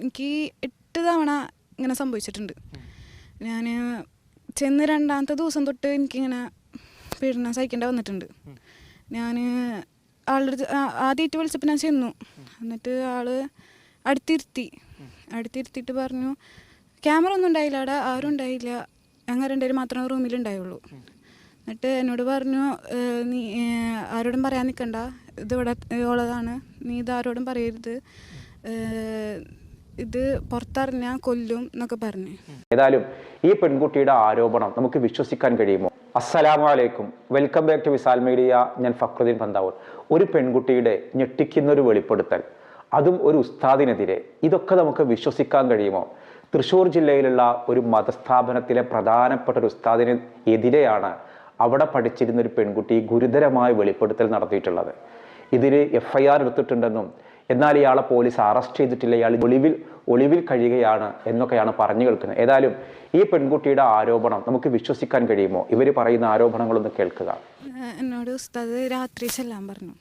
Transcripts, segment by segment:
എനിക്ക് എട്ട് തവണ ഇങ്ങനെ സംഭവിച്ചിട്ടുണ്ട്. ഞാൻ ചെന്ന് രണ്ടാമത്തെ ദിവസം തൊട്ട് എനിക്കിങ്ങനെ പീഡനം സഹിക്കേണ്ട വന്നിട്ടുണ്ട്. ഞാൻ ആളുടെ അടുത്ത് ആദ്യമായിട്ട് വിളിച്ചപ്പോൾ ഞാൻ ചെന്നു. എന്നിട്ട് ആൾ അടുത്തിരുത്തി. അടുത്തിരുത്തിയിട്ട് പറഞ്ഞു ക്യാമറ ഒന്നും ഉണ്ടായില്ല അവിടെ ആരും ഉണ്ടായില്ല. ഞങ്ങൾ രണ്ടുപേരും മാത്രമേ റൂമിലുണ്ടായുള്ളൂ എന്നിട്ട് എന്നോട് പറഞ്ഞു നീ ആരോടും പറയാൻ നിൽക്കണ്ട ഇതിവിടെ ഉള്ളതാണ്. നീ ഇത് ആരോടും പറയരുത്. ഇത് പുറത്തറിഞ്ഞാൽ കൊല്ലും എന്നൊക്കെ പറഞ്ഞു. ഏതായാലും ഈ പെൺകുട്ടിയുടെ ആരോപണം നമുക്ക് വിശ്വസിക്കാൻ കഴിയുമോ? അസ്സലാമലൈക്കും. Welcome back to Visal media. ഞാൻ ഫക്രുദ്ദീൻ പന്താവൂർ. ഒരു പെൺകുട്ടിയുടെ ഞെട്ടിക്കുന്ന ഒരു വെളിപ്പെടുത്തൽ അതും ഒരു ഉസ്താദിനെതിരെ. ഇതൊക്കെ നമുക്ക് വിശ്വസിക്കാൻ കഴിയുമോ? തൃശ്ശൂർ ജില്ലയിലുള്ള ഒരു മതസ്ഥാപനത്തിലെ പ്രധാനപ്പെട്ട ഒരു ഉസ്താദിന് എതിരെയാണ് അവിടെ പഠിച്ചിരുന്ന ഒരു പെൺകുട്ടി ഗുരുതരമായ വെളിപ്പെടുത്തൽ നടത്തിയിട്ടുള്ളത്. ഇതിന് എഫ് ഐ ആർ എടുത്തിട്ടുണ്ടെന്നും എന്നാൽ ഇയാളെ പോലീസ് അറസ്റ്റ് ചെയ്തിട്ടില്ല. ഇയാൾ ഒളിവിൽ ഒളിവിൽ കഴിയുകയാണ് എന്നൊക്കെയാണ് പറഞ്ഞു കേൾക്കുന്നത്. ഏതായാലും ഈ പെൺകുട്ടിയുടെ ആരോപണം നമുക്ക് വിശ്വസിക്കാൻ കഴിയുമോ? ഇവർ പറയുന്ന ആരോപണങ്ങളൊന്ന് കേൾക്കുക. എന്നോട് ഉസ്താദ് രാത്രി ചെല്ലാൻ പറഞ്ഞു.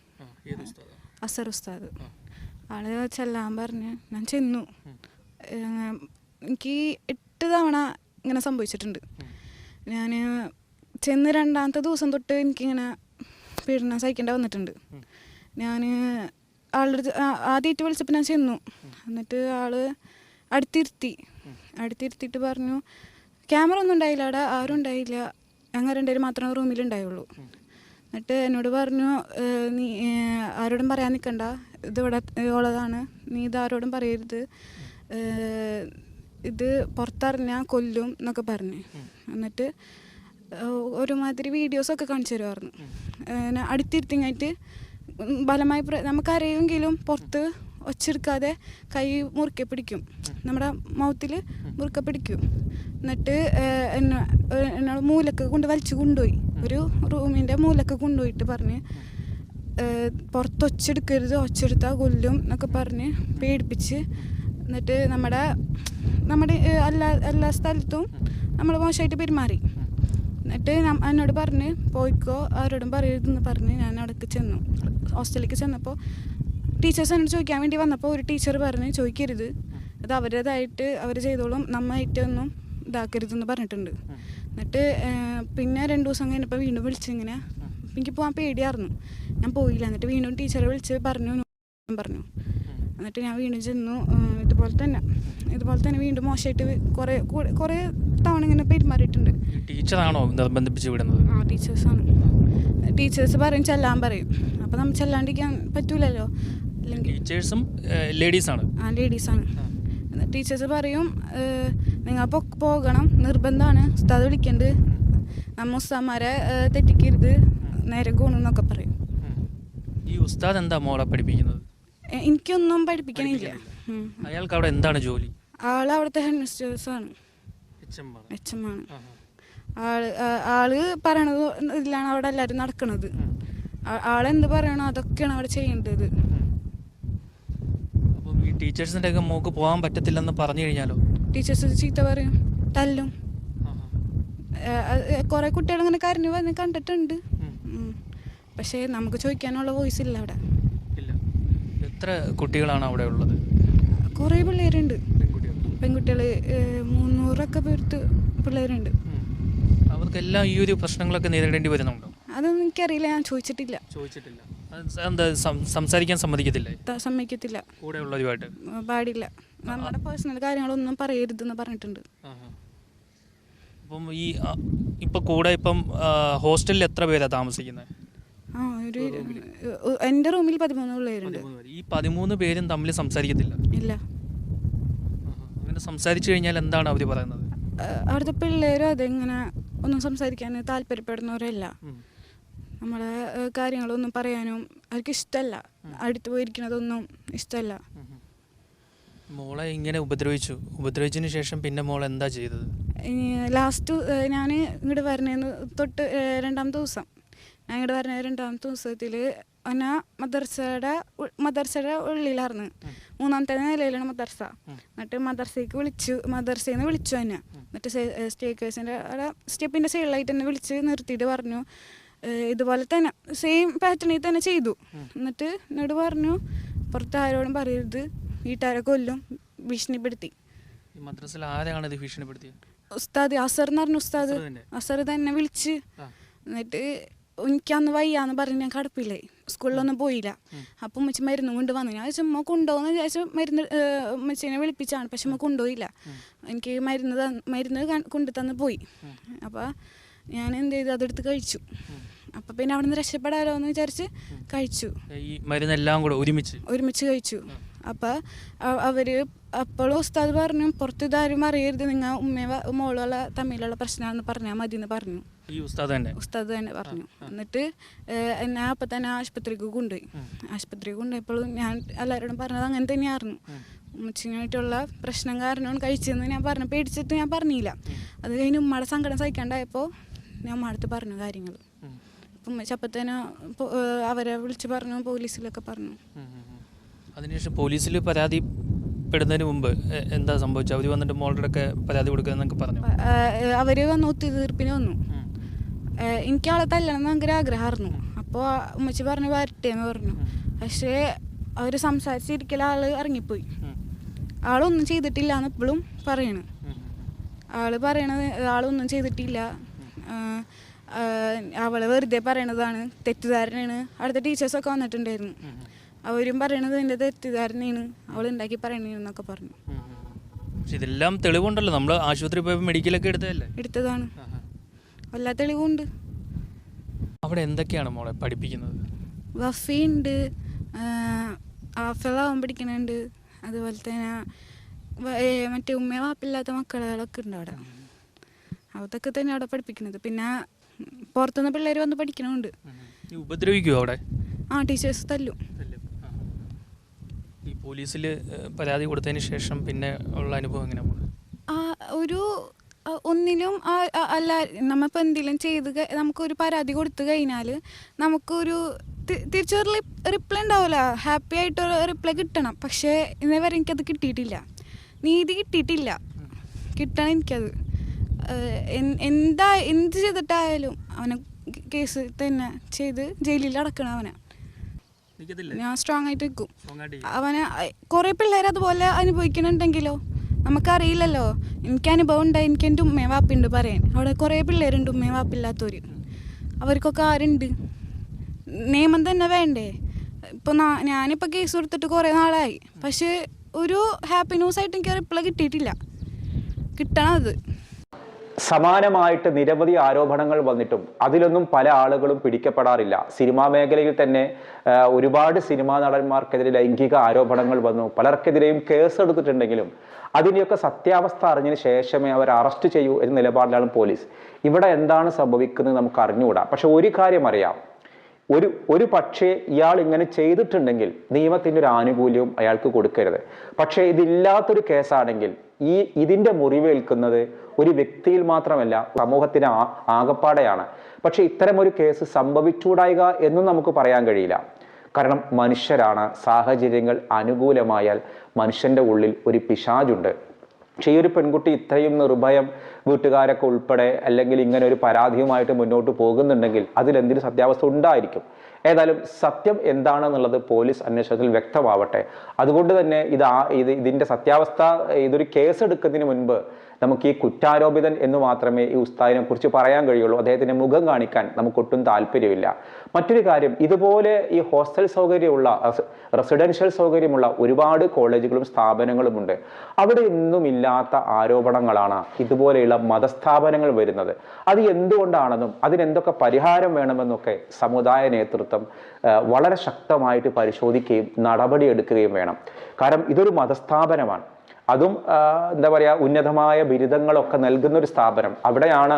അസർ ഉസ്താദ്. ആൾ ചെല്ലാൻ പറഞ്ഞ്. ഞാൻ ചെന്നു. എനിക്ക് എട്ട് തവണ ഇങ്ങനെ സംഭവിച്ചിട്ടുണ്ട്. ഞാൻ ചെന്ന് രണ്ടാമത്തെ ദിവസം തൊട്ട് എനിക്കിങ്ങനെ പീഡനം സഹിക്കേണ്ട വന്നിട്ടുണ്ട്. ഞാൻ ആളുടെ ആദ്യമായിട്ട് വിളിച്ചപ്പോൾ ഞാൻ ചെന്നു. എന്നിട്ട് ആൾ അടുത്തിരുത്തി. അടുത്തിരുത്തിയിട്ട് പറഞ്ഞു ക്യാമറ ഒന്നും ഉണ്ടായില്ല അവിടെ ആരും ഉണ്ടായില്ല. ഞങ്ങൾ രണ്ടുപേരും മാത്രമേ റൂമിലുണ്ടായുള്ളൂ എന്നിട്ട് എന്നോട് പറഞ്ഞു നീ ആരോടും പറയാൻ നിൽക്കണ്ട ഇതിവിടെ ഉള്ളതാണ്. നീ ഇത് ആരോടും പറയരുത്. ഇത് പുറത്തറിഞ്ഞാൽ കൊല്ലും എന്നൊക്കെ പറഞ്ഞു. എന്നിട്ട് ഒരുമാതിരി വീഡിയോസൊക്കെ കാണിച്ചു തരുമായിരുന്നു. അടുത്തിരുത്തിങ്ങായിട്ട് ബലമായി നമുക്കറിയുമെങ്കിലും പുറത്ത് ഒച്ചെടുക്കാതെ കൈ മുറുക്കെ പിടിക്കും. നമ്മുടെ മൗത്തിൽ മുറുക്കെ പിടിക്കും. എന്നിട്ട് എന്നോട് മൂലക്ക് കൊണ്ട് വലിച്ചു കൊണ്ടുപോയി. ഒരു റൂമിന്റെ മൂലക്ക് കൊണ്ടുപോയിട്ട് പറഞ്ഞ് പുറത്ത് ഒച്ചെടുക്കരുത് ഒച്ചെടുത്താൽ കൊല്ലും എന്നൊക്കെ പറഞ്ഞ് പേടിപ്പിച്ച് എന്നിട്ട് നമ്മുടെ നമ്മുടെ എല്ലാ എല്ലാ സ്ഥലത്തും നമ്മൾ മോശമായിട്ട് പെരുമാറി. എന്നിട്ട് എന്നോട് പറഞ്ഞ് പോയിക്കോ ആരോടും പറയരുതെന്ന് പറഞ്ഞ് ഞാൻ അവിടേക്ക് ചെന്നു. ഹോസ്റ്റലിലേക്ക് ചെന്നപ്പോൾ ടീച്ചേഴ്സ് എന്നോട് ചോദിക്കാൻ വേണ്ടി വന്നപ്പോൾ ഒരു ടീച്ചർ പറഞ്ഞ് ചോദിക്കരുത്. അത് അവരുടേതായിട്ട് അവർ ചെയ്തോളും. നമ്മായിട്ടൊന്നും ഇതാക്കരുതെന്ന് പറഞ്ഞിട്ടുണ്ട്. എന്നിട്ട് പിന്നെ രണ്ട് ദിവസം കഴിഞ്ഞപ്പോൾ വീണ്ടും വിളിച്ചിങ്ങനെ എനിക്ക് പോകാൻ പേടിയായിരുന്നു ഞാൻ പോയില്ല. എന്നിട്ട് വീണ്ടും ടീച്ചറെ വിളിച്ച് പറഞ്ഞു പറഞ്ഞു. എന്നിട്ട് ഞാൻ വീണ്ടും ചെന്നു. ഇതുപോലെ തന്നെ. ഇതുപോലെ തന്നെ വീണ്ടും മോശമായിട്ട് കുറേ കുറേ തവണ ഇങ്ങനെ പെരുമാറിയിട്ടുണ്ട്. ടീച്ചറാണോ നിർബന്ധിപ്പിച്ച് വിടുന്നത്? ആ ടീച്ചേഴ്സാണ്. ടീച്ചേഴ്സ് പറയും ചെല്ലാൻ പറയും. അപ്പം നമ്മൾ ചെല്ലാണ്ടിരിക്കാൻ പറ്റൂലല്ലോ. ടീച്ചേഴ്സും ലേഡീസാണ്. ആ ലേഡീസാണ്. ടീച്ചേഴ്സ് പറയും നിങ്ങൾ പോകണം. നിർബന്ധമാണ്. ഉസ്താദ് വിളിക്കണ്ട്. നമ്മ ഉസ്താന്മാരെ തെറ്റിക്കരുത്. നേരെ ഗുണെന്നൊക്കെ പറയും. ഈ ഉസ്താദ് എന്താ മോളെ പഠിപ്പിക്കുന്നത്? എനിക്കൊന്നും പഠിപ്പിക്കണില്ല. അയാൾക്ക് അവിടെ എന്താണ് ജോലി? ആൾ അവിടുത്തെ ഹെഡ് മിസ്റ്റേഴ്സാണ് ആൾ പറയണത് ഇതിലാണ് അവിടെ എല്ലാവരും നടക്കണത്. ആളെന്ത് പറയണോ അതൊക്കെയാണ് അവിടെ ചെയ്യേണ്ടത്. ടീച്ചേഴ്സിന്റെ ഈ ടീച്ചേഴ്സിന്റെ ഒക്കെ മോക്ക് പോകാൻ പറ്റത്തില്ലെന്ന് പറഞ്ഞു കഴിഞ്ഞാലോ? ടീച്ചേഴ്സ് ചീത്ത പറയും. തല്ലും. കുറെ കുട്ടികൾ ഇങ്ങനെ കരഞ്ഞു വന്ന് കണ്ടിട്ടുണ്ട്. പക്ഷെ പക്ഷേ നമുക്ക് ചോദിക്കാനുള്ള വോയിസ് ഇല്ല അവിടെ. ഇല്ല. എത്ര കുട്ടികളാണ് അവിടെ ഉള്ളത്? കുറേ പിള്ളേരുണ്ട്. പെൺകുട്ടികൾ മുന്നൂറൊക്കെ പേർത്ത് പിള്ളേരുണ്ട്. അവർക്കെല്ലാം ഈ ഒരു പ്രശ്നങ്ങളൊക്കെ നേരിടേണ്ടി വരുന്നുണ്ടോ? അതൊന്നും എനിക്കറിയില്ല ഞാൻ ചോദിച്ചിട്ടില്ല. ചോദിച്ചിട്ടില്ല. എന്താ സംസാരിക്കാൻ സമ്മതിക്കത്തില്ല? സമ്മതിക്കത്തില്ല. കൂടെ ഉള്ളവരുമായിട്ട് പാടില്ല. നമ്മുടെ പേഴ്സണൽ കാര്യങ്ങളൊന്നും പറയരുതെന്ന് പറഞ്ഞിട്ടുണ്ട്. അപ്പം ഈ ഇപ്പം കൂടെ ഇപ്പം ഹോസ്റ്റലിൽ എത്ര പേരാ താമസിക്കുന്നത്? ആ ഒരു എന്റെ റൂമിൽ പതിമൂന്ന് പിള്ളേരുണ്ട്. ഈ പതിമൂന്ന് പേരും തമ്മിൽ സംസാരിക്കത്തില്ല? ഇല്ല. അങ്ങനെ സംസാരിച്ചു കഴിഞ്ഞാൽ എന്താണ് അവർ പറയുന്നത്? അവിടുത്തെ പിള്ളേരും അതെങ്ങനെ ഒന്നും സംസാരിക്കാൻ താല്പര്യപ്പെടുന്നവരല്ല. നമ്മളെ കാര്യങ്ങളൊന്നും പറയാനും അവർക്ക് ഇഷ്ടമല്ല അടുത്ത് പോയിരിക്കുന്നതൊന്നും ഇഷ്ടമല്ല. മോളെ ഇങ്ങനെ ഉപദ്രവിച്ചു. ഉപദ്രവിച്ചതിന് ശേഷം പിന്നെ മോൾ എന്താ ചെയ്തത്? ലാസ്റ്റ് ഞാൻ ഇങ്ങോട്ട് വരണേന്ന് തൊട്ട് രണ്ടാമത്തെ ദിവസം. ഞാൻ ഇങ്ങോട്ട് വരണ രണ്ടാമത്തെ ദിവസത്തിൽ എന്നാ മദർസയുടെ മദർസയുടെ ഉള്ളിലായിരുന്നു മൂന്നാമത്തെ നിലയിലാണ് മദർസ. എന്നിട്ട് മദർസയ്ക്ക് വിളിച്ചു മദർസയിൽ നിന്ന് വിളിച്ചു തന്നെ എന്നിട്ട് സ്റ്റേക്കേഴ്സിന്റെ അവിടെ സ്റ്റെപ്പിന്റെ സൈഡിലായിട്ട് തന്നെ വിളിച്ച് നിർത്തിയിട്ട് പറഞ്ഞു ഇതുപോലെ തന്നെ സെയിം പാറ്റേണിൽ തന്നെ ചെയ്തു. എന്നിട്ട് എന്നോട് പറഞ്ഞു പുറത്ത് ആരോടും പറയരുത്. വീട്ടുകാരെ കൊല്ലും. ഭീഷണിപ്പെടുത്തി. ഈ മദ്രസയിൽ ആരാണ് ഇത് ഭീഷണിപ്പെടുത്തിയത്? ഉസ്താദ് അസർ എന്ന് പറഞ്ഞു ഉസ്താദ് അസർ തന്നെ? വിളിച്ച്. എന്നിട്ട് എനിക്കന്ന് വയ്യാന്ന് പറഞ്ഞ് ഞാൻ കടപ്പില്ലേ? സ്കൂളിലൊന്നും പോയില്ല. അപ്പം ഉമ്മച്ചി മരുന്ന് കൊണ്ട് വന്നു ഞാൻ ചുമ്മാ കൊണ്ടുപോകുന്ന വിചാരിച്ചു മരുന്ന് മച്ചിനെ ഉമ്മച്ചീനെ വിളിപ്പിച്ചാണ്. പക്ഷെ ഉമ്മ കൊണ്ടുപോയില്ല. എനിക്ക് മരുന്ന് തന്ന് മരുന്ന് കൊണ്ടു തന്ന് പോയി. അപ്പോൾ ഞാൻ എന്ത് ചെയ്തു? അതെടുത്ത് കഴിച്ചു. അപ്പം പിന്നെ അവിടെ നിന്ന് രക്ഷപ്പെടാലോ എന്ന് വിചാരിച്ച് കഴിച്ചു. ഈ മരുന്നെല്ലാം കൂടെ ഒരുമിച്ച്? ഒരുമിച്ച് കഴിച്ചു. അപ്പം അവർ അപ്പോഴും ഉസ്താദ് പറഞ്ഞു പുറത്ത് ഇതാരും അറിയരുത്. നിങ്ങൾ ഉമ്മ മോളുള്ള തമ്മിലുള്ള പ്രശ്നമാണെന്ന് പറഞ്ഞാൽ മതി എന്ന് പറഞ്ഞു. ഈ ഉസ്താദ് തന്നെ ഉസ്താദ് തന്നെ പറഞ്ഞു എന്നിട്ട് എന്നെ അപ്പം തന്നെ ആശുപത്രിക്ക് കൊണ്ടുപോയി ആശുപത്രിക്ക് കൊണ്ടുപോയപ്പോഴും ഞാൻ എല്ലാവരോടും പറഞ്ഞത് അങ്ങനെ തന്നെയായിരുന്നു. ഉമ്മച്ചിനായിട്ടുള്ള പ്രശ്നം കാരണമാണ് കഴിച്ചതെന്ന് ഞാൻ പറഞ്ഞു പേടിച്ചിട്ട് ഞാൻ പറഞ്ഞില്ല. അത് കഴിഞ്ഞ് ഉമ്മയുടെ സങ്കടം സഹിക്കാണ്ടായപ്പോൾ ഞാൻ ഉമ്മടുത്ത് പറഞ്ഞു കാര്യങ്ങൾ. അപ്പം ഉമ്മച്ചി അപ്പം തന്നെ അവരെ വിളിച്ച് പറഞ്ഞു പോലീസിലൊക്കെ പറഞ്ഞു. അതിനുശേഷം പോലീസിൽ പരാതി പെടുന്നതിന് മുമ്പ് എന്താ സംഭവിച്ചത്? അവർ വന്നിട്ട് മോളുടെ ഒക്കെ പരാതി കൊടുക്കുന്നതൊക്കെ പറഞ്ഞു? അവർ അവർ വന്ന് ഒത്തുതീർപ്പിന് വന്നു. എനിക്ക് ആളെ തല്ലണം എന്ന് ഭയങ്കര ആഗ്രഹമായിരുന്നു. അപ്പോൾ ഉമ്മച്ചി പറഞ്ഞു വരട്ടെ എന്ന് പറഞ്ഞു. പക്ഷേ അവർ സംസാരിച്ചിരിക്കൽ ആൾ ഇറങ്ങിപ്പോയി. ആളൊന്നും ചെയ്തിട്ടില്ല എന്ന് ഇപ്പോഴും പറയണ്. ആൾ പറയണത് ആളൊന്നും ചെയ്തിട്ടില്ല. അവൾ വെറുതെ പറയണതാണ് തെറ്റിദ്ധാരണയാണ്. അവിടുത്തെ ടീച്ചേഴ്സൊക്കെ വന്നിട്ടുണ്ടായിരുന്നു. അവരും പറയണത് എന്റെ തെറ്റിദ്ധാരണയാണ്. അവൾ ഉണ്ടാക്കി പറയണെന്നൊക്കെ പറഞ്ഞു. പക്ഷെ ഇതെല്ലാം തെളിവുണ്ടല്ലോ. നമ്മൾ ആശുപത്രി പോയപ്പോൾ മെഡിക്കലൊക്കെ എടുത്തതല്ലേ? എടുത്തതാണ്. എല്ലാ തെളിവുണ്ട്. അവിടെ എന്തൊക്കെയാണ് മോളെ പഠിപ്പിക്കുന്നത്? വഫിയുണ്ട് ആഫലാവും പഠിക്കണുണ്ട്. അതുപോലെ തന്നെ മറ്റേ ഉമ്മ വാപ്പില്ലാത്ത മക്കളൊക്കെ ഉണ്ട് അവിടെ. അതൊക്കെ തന്നെ അവിടെ പഠിപ്പിക്കുന്നത് പിന്നെ പുറത്തുനിന്ന് പിള്ളേർ വന്ന് പഠിക്കണമുണ്ട് ഉപദ്രവിക്കുമോ അവിടെ? ആ ടീച്ചേഴ്സ് തല്ലും. ഈ പോലീസിൽ പരാതി കൊടുത്തതിന് ശേഷം പിന്നെ ഉള്ള അനുഭവം എങ്ങനെയാണ് ആ ഒരു ഒന്നിലും അല്ല നമ്മളിപ്പോൾ എന്തെങ്കിലും ചെയ്ത് നമുക്കൊരു പരാതി കൊടുത്തു കഴിഞ്ഞാൽ നമുക്കൊരു തിരിച്ചു തിരിച്ചൊരു റിപ്ലൈ ഉണ്ടാവില്ല ഹാപ്പി ആയിട്ടൊരു റിപ്ലൈ കിട്ടണം. പക്ഷേ ഇന്നേ വരെ എനിക്കത് കിട്ടിയിട്ടില്ല. നീതി കിട്ടിയിട്ടില്ല. കിട്ടണം എനിക്കത്. എന്താ എന്ത് ചെയ്തിട്ടായാലും അവനെ കേസ് തന്നെ ചെയ്ത് ജയിലിൽ അടക്കണം അവനെ. ഞാൻ സ്ട്രോങ് ആയിട്ട് നിൽക്കും അവനെ ആയിട്ട് കുറേ പിള്ളേർ അതുപോലെ അനുഭവിക്കുന്നുണ്ടെങ്കിലോ? നമുക്കറിയില്ലല്ലോ. എനിക്ക് അനുഭവം ഉണ്ട് എനിക്ക് എന്റെ ഉമ്മയും വാപ്പുണ്ട് പറയാൻ. അവിടെ കുറേ പിള്ളേരുണ്ട് ഉമ്മയും വാപ്പില്ലാത്തവർ അവർക്കൊക്കെ ആരുണ്ട്? നിയമം തന്നെ വേണ്ടേ? ഇപ്പോൾ ഞാനിപ്പോൾ കേസ് കൊടുത്തിട്ട് കുറേ നാളായി. പക്ഷേ ഒരു ഹാപ്പി ന്യൂസ് ആയിട്ട് എനിക്ക് റിപ്ലൈ കിട്ടിയിട്ടില്ല. അത് സമാനമായിട്ട് നിരവധി ആരോപണങ്ങൾ വന്നിട്ടും അതിലൊന്നും പല ആളുകളും പിടിക്കപ്പെടാറില്ല. സിനിമാ മേഖലയിൽ തന്നെ ഒരുപാട് സിനിമാ നടന്മാർക്കെതിരെ ലൈംഗിക ആരോപണങ്ങൾ വന്നു. പലർക്കെതിരെയും കേസ് എടുത്തിട്ടുണ്ടെങ്കിലും അതിന്റെയൊക്കെ സത്യാവസ്ഥ അറിഞ്ഞതിന് ശേഷമേ അവർ അറസ്റ്റ് ചെയ്യൂ എന്ന നിലപാടിലാണ് പോലീസ്. ഇവിടെ എന്താണ് സംഭവിക്കുന്നത് നമുക്ക് അറിഞ്ഞുകൂടാ. പക്ഷെ ഒരു കാര്യം അറിയാം. ഒരു ഒരു പക്ഷേ ഇയാൾ ഇങ്ങനെ ചെയ്തിട്ടുണ്ടെങ്കിൽ നിയമത്തിന്റെ ഒരു ആനുകൂല്യവും അയാൾക്ക് കൊടുക്കരുത്. പക്ഷേ ഇതില്ലാത്തൊരു കേസാണെങ്കിൽ ഈ ഇതിന്റെ മുറിവേൽക്കുന്നത് ഒരു വ്യക്തിയിൽ മാത്രമല്ല സമൂഹത്തിന് ആകപ്പാടെയാണ്. പക്ഷെ ഇത്തരം ഒരു കേസ് സംഭവിച്ചൂടായിക എന്നും നമുക്ക് പറയാൻ കഴിയില്ല. കാരണം മനുഷ്യരാണ് സാഹചര്യങ്ങൾ അനുകൂലമായാൽ മനുഷ്യന്റെ ഉള്ളിൽ ഒരു പിശാചുണ്ട്. പക്ഷേ ഈ ഒരു പെൺകുട്ടി ഇത്രയും നിർഭയം വീട്ടുകാരൊക്കെ ഉൾപ്പെടെ അല്ലെങ്കിൽ ഇങ്ങനെ ഒരു പരാതിയുമായിട്ട് മുന്നോട്ട് പോകുന്നുണ്ടെങ്കിൽ അതിലെന്തിനു സത്യാവസ്ഥ ഉണ്ടായിരിക്കും? ഏതായാലും സത്യം എന്താണെന്നുള്ളത് പോലീസ് അന്വേഷണത്തിൽ വ്യക്തമാവട്ടെ. അതുകൊണ്ട് തന്നെ ഇത് ഇത് ഇതിന്റെ സത്യാവസ്ഥ ഇതൊരു കേസ് എടുക്കുന്നതിന് മുൻപ് നമുക്ക് ഈ കുറ്റാരോപിതൻ എന്ന് മാത്രമേ ഈ ഉസ്താദിനെ കുറിച്ച് പറയാൻ കഴിയുള്ളൂ. അദ്ദേഹത്തിന്റെ മുഖം കാണിക്കാൻ നമുക്കൊട്ടും താല്പര്യമില്ല. മറ്റൊരു കാര്യം ഇതുപോലെ ഈ ഹോസ്റ്റൽ സൗകര്യമുള്ള റെസിഡൻഷ്യൽ സൗകര്യമുള്ള ഒരുപാട് കോളേജുകളും സ്ഥാപനങ്ങളുമുണ്ട്. അവിടെ ഒന്നും ഇല്ലാത്ത ആരോപണങ്ങളാണ് ഇതുപോലെയുള്ള മതസ്ഥാപനങ്ങൾ വരുന്നത്. അത് എന്തുകൊണ്ടാണെന്നും അതിനെന്തൊക്കെ പരിഹാരം വേണമെന്നൊക്കെ സമുദായ നേതൃത്വം വളരെ ശക്തമായിട്ട് പരിശോധിക്കുകയും നടപടിയെടുക്കുകയും വേണം. കാരണം ഇതൊരു മതസ്ഥാപനമാണ്. അതും എന്താ പറയുക ഉന്നതമായ ബിരുദങ്ങളൊക്കെ നൽകുന്ന ഒരു സ്ഥാപനം. അവിടെയാണ്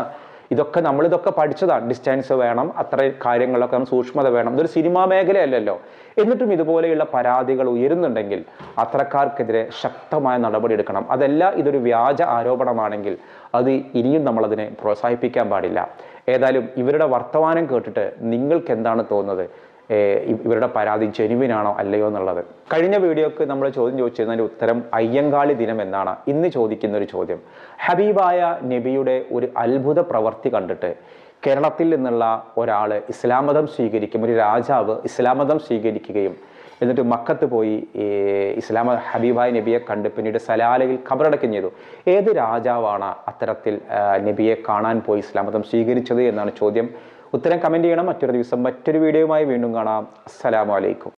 ഇതൊക്കെ നമ്മളിതൊക്കെ പഠിച്ചതാണ്. ഡിസ്റ്റൻസ് വേണം അത്ര കാര്യങ്ങളൊക്കെ സൂക്ഷ്മത വേണം. ഇതൊരു സിനിമാ മേഖലയല്ലല്ലോ. എന്നിട്ടും ഇതുപോലെയുള്ള പരാതികൾ ഉയരുന്നുണ്ടെങ്കിൽ അത്തരക്കാർക്കെതിരെ ശക്തമായ നടപടി എടുക്കണം. അതല്ല ഇതൊരു വ്യാജ ആരോപണമാണെങ്കിൽ അത് ഇനിയും നമ്മളതിനെ പ്രോത്സാഹിപ്പിക്കാൻ പാടില്ല. ഏതായാലും ഇവരുടെ വർത്തമാനം കേട്ടിട്ട് നിങ്ങൾക്ക് എന്താണ് തോന്നുന്നത്? ഇവരുടെ പരാതി ജനുവിനാണോ അല്ലയോ എന്നുള്ളത്. കഴിഞ്ഞ വീഡിയോക്ക് നമ്മൾ ചോദ്യം ചോദിച്ചിരുന്നതിന്റെ ഉത്തരം അയ്യങ്കാളി ദിനം എന്നാണ്. ഇന്ന് ചോദിക്കുന്ന ഒരു ചോദ്യം. ഹബീബായ നബിയുടെ ഒരു അത്ഭുത പ്രവൃത്തി കണ്ടിട്ട് കേരളത്തിൽ നിന്നുള്ള ഒരാൾ ഇസ്ലാമതം സ്വീകരിക്കും ഒരു രാജാവ് ഇസ്ലാമതം സ്വീകരിക്കുകയും എന്നിട്ട് മക്കത്ത് പോയി ഇസ്ലാമ ഹബീബായ നബിയെ കണ്ട് പിന്നീട് സലാലയിൽ ഖബറടക്കം ചെയ്തു. ഏത് രാജാവാണ് അത്തരത്തിൽ നബിയെ കാണാൻ പോയി ഇസ്ലാമതം സ്വീകരിച്ചത് എന്നാണ് ചോദ്യം. ഉത്തരം കമന്റ് ചെയ്യണം. മറ്റൊരു ദിവസം മറ്റൊരു വീഡിയോയുമായി വീണ്ടും കാണാം. അസ്സലാമലൈക്കും